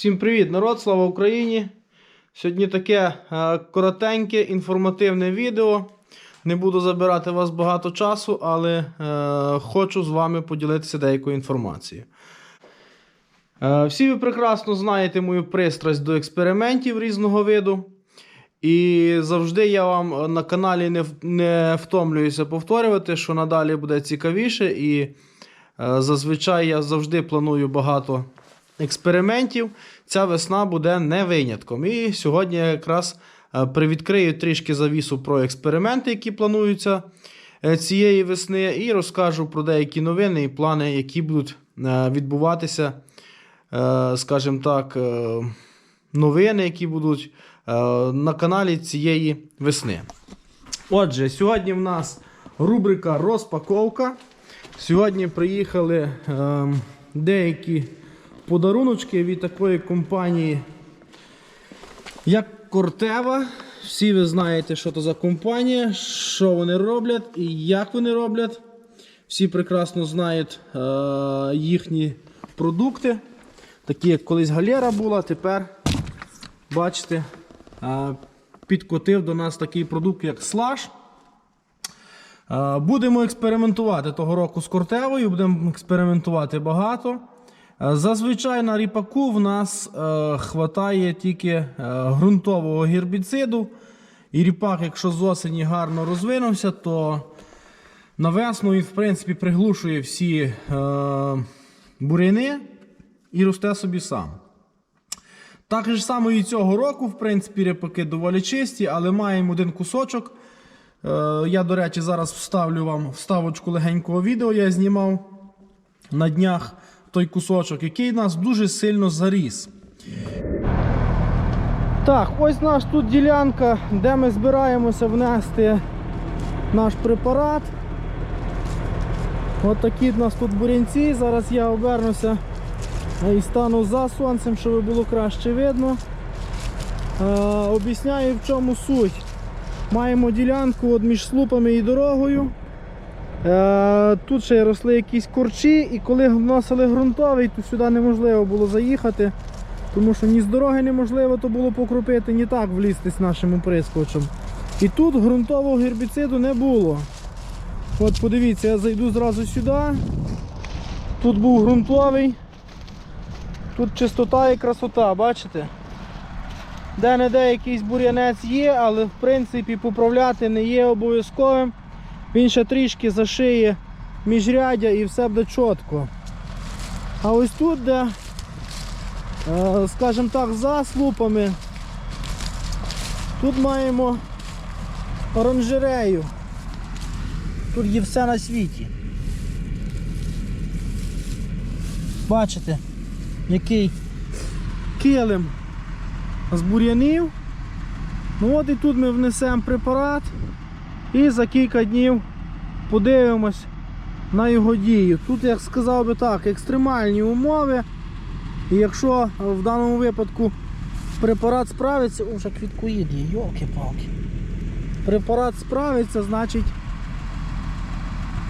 Всім привіт, народ! Слава Україні! Сьогодні таке е, коротеньке, інформативне відео. Не буду забирати вас багато часу, але е, хочу з вами поділитися деякою інформацією. Е, всі ви прекрасно знаєте мою пристрасть до експериментів різного виду. І завжди я вам на каналі не, не втомлююся повторювати, що надалі буде цікавіше. І е, зазвичай я завжди планую багато експериментів. Ця весна буде не винятком. І сьогодні я якраз е, привідкрию трішки завісу про експерименти, які плануються е, цієї весни, і розкажу про деякі новини і плани, які будуть е, відбуватися, е, скажімо так, е, новини, які будуть е, на каналі цієї весни. Отже, сьогодні в нас рубрика розпаковка. Сьогодні приїхали ем, деякі подаруночки від такої компанії, як Кортева. Всі ви знаєте, що це за компанія, що вони роблять і як вони роблять. Всі прекрасно знають е, їхні продукти. Такі, як колись галера була, тепер, бачите, е, підкотив до нас такий продукт, як Slash. Е, Будемо експериментувати того року з кортевою, будемо експериментувати багато. Е, Зазвичай на ріпаку в нас е, хватає тільки е, ґрунтового гербіциду. І ріпак, якщо з осені гарно розвинувся, то на весну він в принципі приглушує всі е, буряни і росте собі сам. Так же само і цього року, в принципі, ріпаки доволі чисті, але маємо один кусочок. Е, Я, до речі, зараз вставлю вам вставочку легенького відео, я знімав на днях той кусочок, який нас дуже сильно заріс. Так, ось наш тут ділянка, де ми збираємося внести наш препарат. От такі в нас тут бурянці. Зараз я обернуся і стану за сонцем, щоб було краще видно. Е, об'ясняю в чому суть. Маємо ділянку от між слупами і дорогою. Е, тут ще росли якісь корчі, і коли вносили ґрунтовий, то сюди неможливо було заїхати, тому що ні з дороги неможливо то було покропити, ні так влізти з нашим оприскувачем. І тут ґрунтового гербіциду не було. От подивіться, я зайду зразу сюди. Тут був ґрунтовий. Тут чистота і красота, бачите? Де-не-де якийсь бур'янець є, але в принципі поправляти не є обов'язковим. Він ще трішки зашиє міжряддя і все буде чітко. А ось тут, де, е, скажімо так, за слупами, тут маємо оранжерею. Тут є все на світі. Бачите, який килим з бур'янів. Ну от і тут ми внесемо препарат і за кілька днів подивимось на його дію. Тут, як сказав би так, екстремальні умови. І якщо в даному випадку препарат справиться, о, вже квіткоїд є, йолки-палки. Препарат справиться, значить,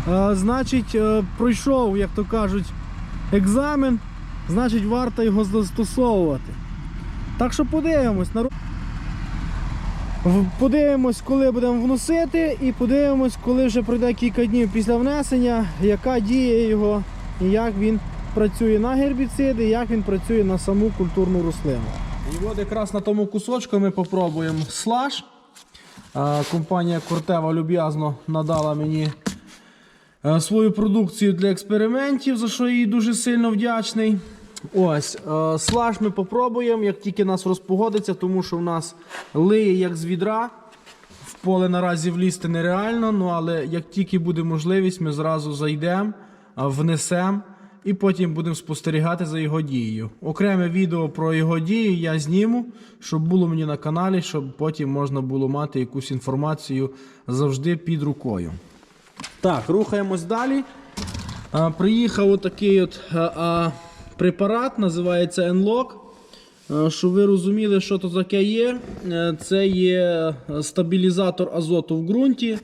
е, значить е, пройшов, як то кажуть, екзамен, значить варто його застосовувати. Так що подивимось. Подивимось, коли будемо вносити, і подивимось, коли вже пройде кілька днів після внесення, яка діє його і як він працює на гербіциди, як він працює на саму культурну рослину. І от якраз на тому кусочку ми попробуємо слаж. Компанія Кортева люб'язно надала мені е, свою продукцію для експериментів, за що я їй дуже сильно вдячний. Ось, е, слаж ми попробуємо, як тільки нас розпогодиться, тому що в нас лиє як з відра. В поле наразі влізти нереально, ну але як тільки буде можливість, ми зразу зайдемо, внесемо і потім будемо спостерігати за його дією. Окреме відео про його дію я зніму, щоб було мені на каналі, щоб потім можна було мати якусь інформацію завжди під рукою. Так, рухаємось далі. А, приїхав отакий от а, а, препарат, називається Enlock. А, Щоб ви розуміли, що то таке є. Е, Це є стабілізатор азоту в ґрунті.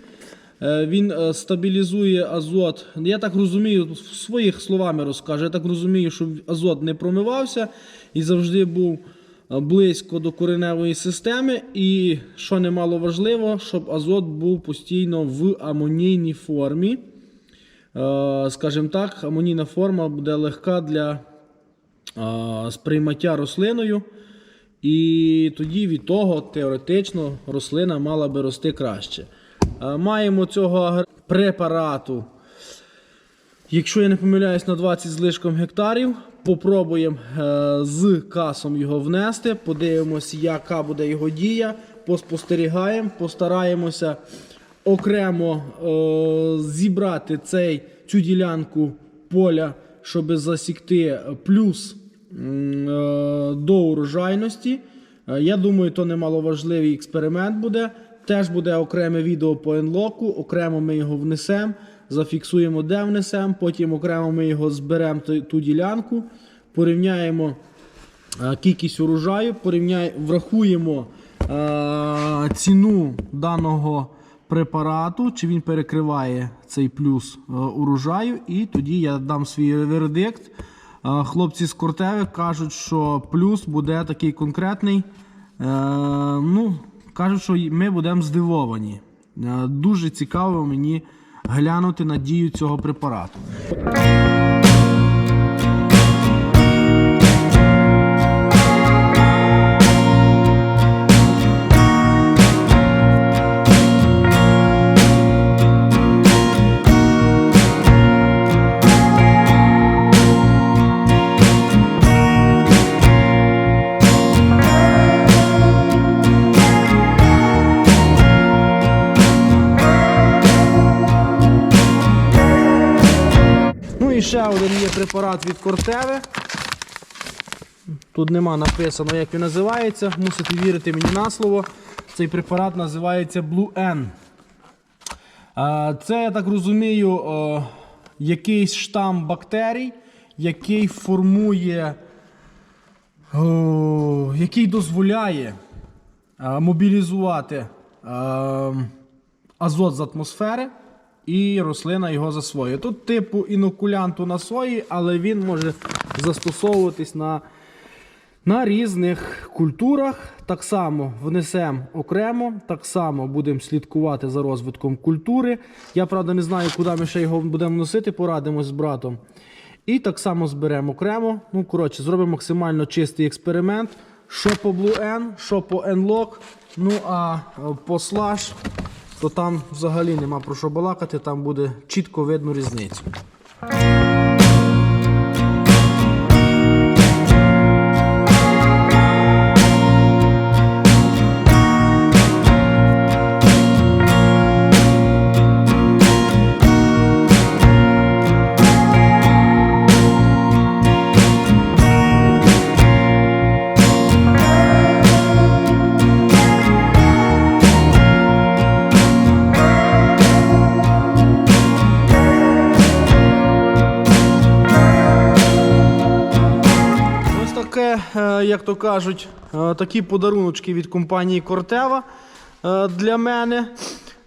Е, Він е, стабілізує азот. Я так розумію, своїх словами розкажу. Я так розумію, що азот не промивався і завжди був е, близько до кореневої системи. І що немало важливо, щоб азот був постійно в амонійній формі. Е, Скажімо так, амонійна форма буде легка для сприймаття рослиною, і тоді від того теоретично рослина мала би рости краще. Маємо цього препарату, якщо я не помиляюсь, на 20 з лишком гектарів. Попробуємо е, з касом його внести, подивимось, яка буде його дія, поспостерігаємо, постараємося окремо е, зібрати цей, цю ділянку поля, щоб засікти плюс е, до урожайності. Е, Я думаю, то немаловажливий експеримент буде. Теж буде окреме відео по енлоку, окремо ми його внесемо, зафіксуємо, де внесемо, потім окремо ми його зберемо ту, ділянку, порівняємо е, кількість урожаю, порівняй, врахуємо е, ціну даного препарату, чи він перекриває цей плюс е, урожаю, і тоді я дам свій вердикт. Е, хлопці з Кортеви кажуть, що плюс буде такий конкретний. Е, ну, кажуть, що ми будемо здивовані. Е, дуже цікаво мені глянути на дію цього препарату. Ще один є препарат від Кортеви. Тут нема написано, як він називається. Мусите вірити мені на слово. Цей препарат називається Blue N. Це, я так розумію, якийсь штам бактерій, який формує, який дозволяє мобілізувати азот з атмосфери, і рослина його засвоює. Тут типу інокулянту на сої, але він може застосовуватись на, на різних культурах. Так само внесемо окремо, так само будемо слідкувати за розвитком культури. Я правда не знаю, куди ми ще його будемо носити, порадимось з братом. І так само зберемо окремо. Ну, коротше, зробимо максимально чистий експеримент. Що по Blue N, що по N-Lock. Ну а е, по Slash, то там взагалі нема про що балакати, там буде чітко видно різницю. Як то кажуть, е, такі подаруночки від компанії Кортева е, для мене.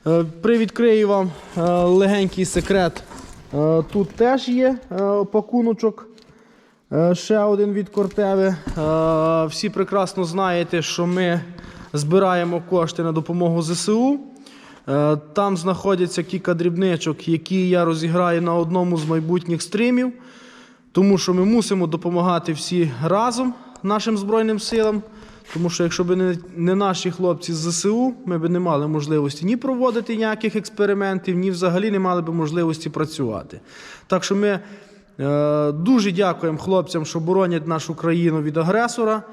Е, Привідкрию вам е, легенький секрет. Е, Тут теж є е, пакуночок. Е, Ще один від Кортеви. Е, Всі прекрасно знаєте, що ми збираємо кошти на допомогу ЗСУ. Е, Там знаходяться кілька дрібничок, які я розіграю на одному з майбутніх стрімів. Тому що ми мусимо допомагати всі разом нашим Збройним силам. Тому що якщо б не, не наші хлопці з ЗСУ, ми б не мали можливості ні проводити ніяких експериментів, ні взагалі не мали б можливості працювати. Так що ми е, дуже дякуємо хлопцям, що боронять нашу країну від агресора.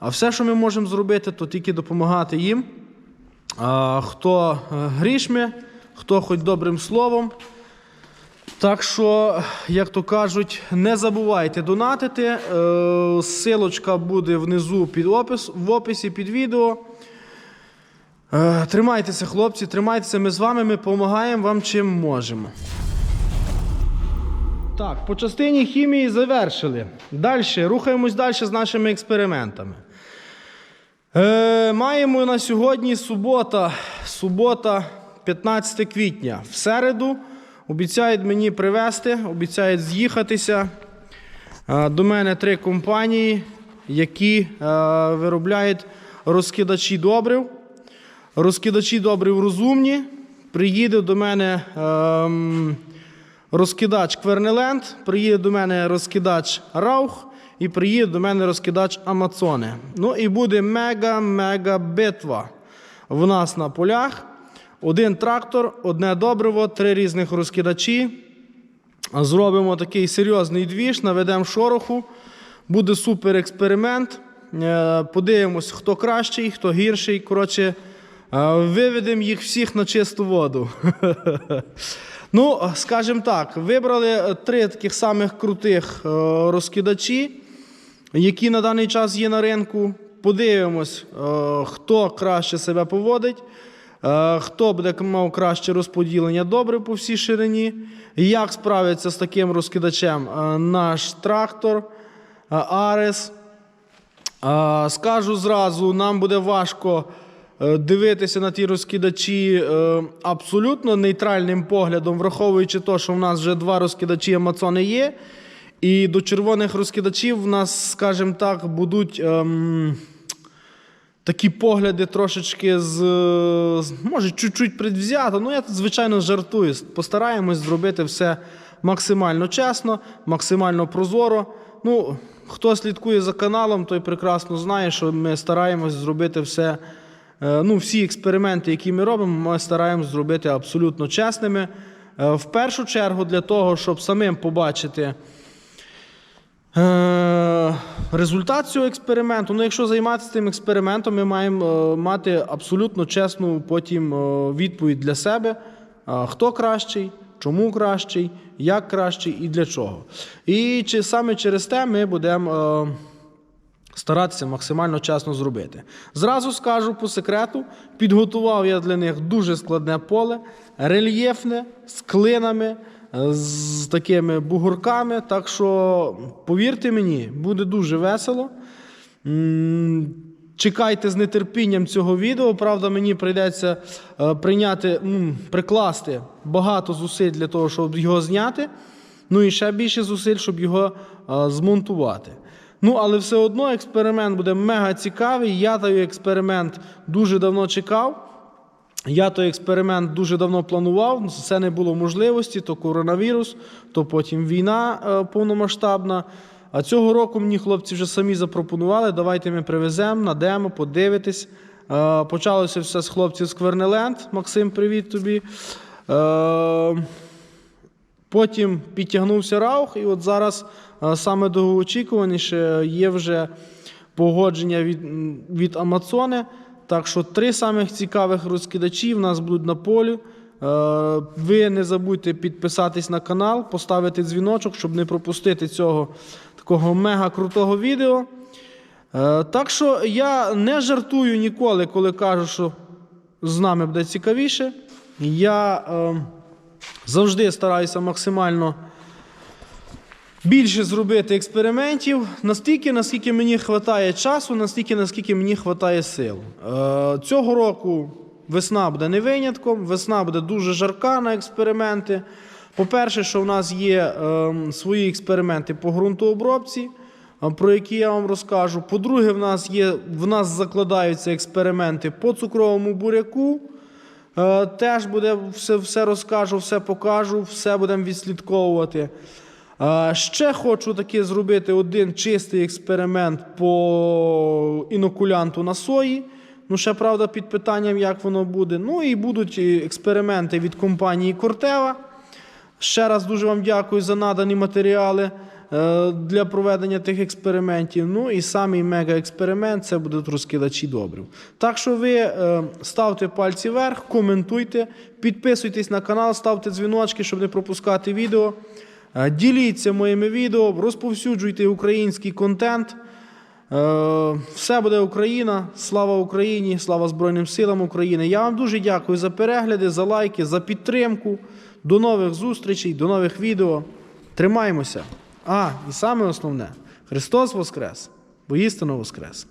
А все, що ми можемо зробити, то тільки допомагати їм. А, хто е, грішми, хто хоч добрим словом. Так що, як то кажуть, не забувайте донатити. Е, Силочка буде внизу під опис, в описі під відео. Е, Тримайтеся, хлопці, тримайтеся. Ми з вами, ми допомагаємо вам чим можемо. Так, по частині хімії завершили. Далі, рухаємось далі з нашими експериментами. Е, маємо на сьогодні субота, субота, 15 квітня. В середу обіцяють мені привезти, обіцяють з'їхатися. Е, До мене три компанії, які е, виробляють розкидачі добрив. Розкидачі добрив розумні. Приїде до мене ем, розкидач Квернеленд, приїде до мене розкидач Раух і приїде до мене розкидач Амазоне. Ну і буде мега-мега битва в нас на полях. Один трактор, одне добриво, три різних розкидачі. Зробимо такий серйозний двіж, наведемо шороху. Буде супер експеримент. Е, Подивимось, хто кращий, хто гірший. Коротше, е, виведемо їх всіх на чисту воду. Ну, скажімо так, вибрали три таких самих крутих е, розкидачі, які на даний час є на ринку. Подивимось, хто краще себе поводить. Е, Хто буде мав краще розподілення добре по всій ширині? Як справиться з таким розкидачем е, наш трактор е, Арес? Скажу зразу, нам буде важко дивитися на ті розкидачі абсолютно нейтральним поглядом, враховуючи те, що в нас вже два розкидачі Амазони є. І до червоних розкидачів в нас, скажімо так, будуть. Такі погляди трошечки з, з- може, чуть-чуть предвзято. Ну, я тут, звичайно, жартую. Постараємось зробити все максимально чесно, максимально прозоро. Ну, хто слідкує за каналом, той прекрасно знає, що ми стараємось зробити все. е, Ну, всі експерименти, які ми робимо, ми стараємось зробити абсолютно чесними. Е, В першу чергу для того, щоб самим побачити. Е, Результат цього експерименту. Ну, якщо займатися цим експериментом, ми маємо е, мати абсолютно чесну потім е, відповідь для себе, хто кращий, чому кращий, як кращий і для чого. І чи саме через те ми будемо. старатися максимально чесно зробити. Зразу скажу по секрету, підготував я для них дуже складне поле, рельєфне, з клинами, з такими бугорками. Так що, повірте мені, буде дуже весело. Чекайте з нетерпінням цього відео. Правда, мені прийдеться е, прийняти, прикласти багато зусиль для того, щоб його зняти. Ну і ще більше зусиль, щоб його е, змонтувати. Ну, але все одно експеримент буде мега цікавий. Я той експеримент дуже давно чекав. Я той експеримент дуже давно планував. Це не було можливості, то коронавірус, то потім війна е, повномасштабна. А цього року мені хлопці вже самі запропонували, давайте ми привеземо на демо, подивитись. Е, Почалося все з хлопців з Квернеленд. Максим, привіт тобі. Е, Потім підтягнувся Раух, і от зараз саме довгоочікуваніше є вже погодження від, від Амазони. Так що три самих цікавих розкидачі в нас будуть на полі. Е, Ви не забудьте підписатись на канал, поставити дзвіночок, щоб не пропустити цього такого мега крутого відео. Е, Так що я не жартую ніколи, коли кажу, що з нами буде цікавіше. Я е, завжди стараюся максимально більше зробити експериментів, настільки, наскільки мені вистачає часу, настільки, наскільки мені вистачає сил. Е, цього року весна буде не винятком, весна буде дуже жарка на експерименти. По-перше, що в нас є е, свої експерименти по ґрунтообробці, е, про які я вам розкажу. По-друге, в нас є в нас закладаються експерименти по цукровому буряку. Е, Теж буде все, все розкажу, все покажу, все будемо відслідковувати. Е, Ще хочу таки зробити один чистий експеримент по інокулянту на сої. Ну, ще правда, під питанням, як воно буде. Ну і будуть експерименти від компанії Кортева. Ще раз дуже вам дякую за надані матеріали е, для проведення тих експериментів. Ну і самий мега-експеримент це будуть розкидачі добрив. Так що ви е, ставте пальці вверх, коментуйте, підписуйтесь на канал, ставте дзвіночки, щоб не пропускати відео. Е, Діліться моїми відео, розповсюджуйте український контент. Е, Все буде Україна. Слава Україні, слава Збройним силам України. Я вам дуже дякую за перегляди, за лайки, за підтримку. До нових зустрічей, до нових відео. Тримаймося. А, і саме основне: Христос Воскрес, бо істинно Воскрес.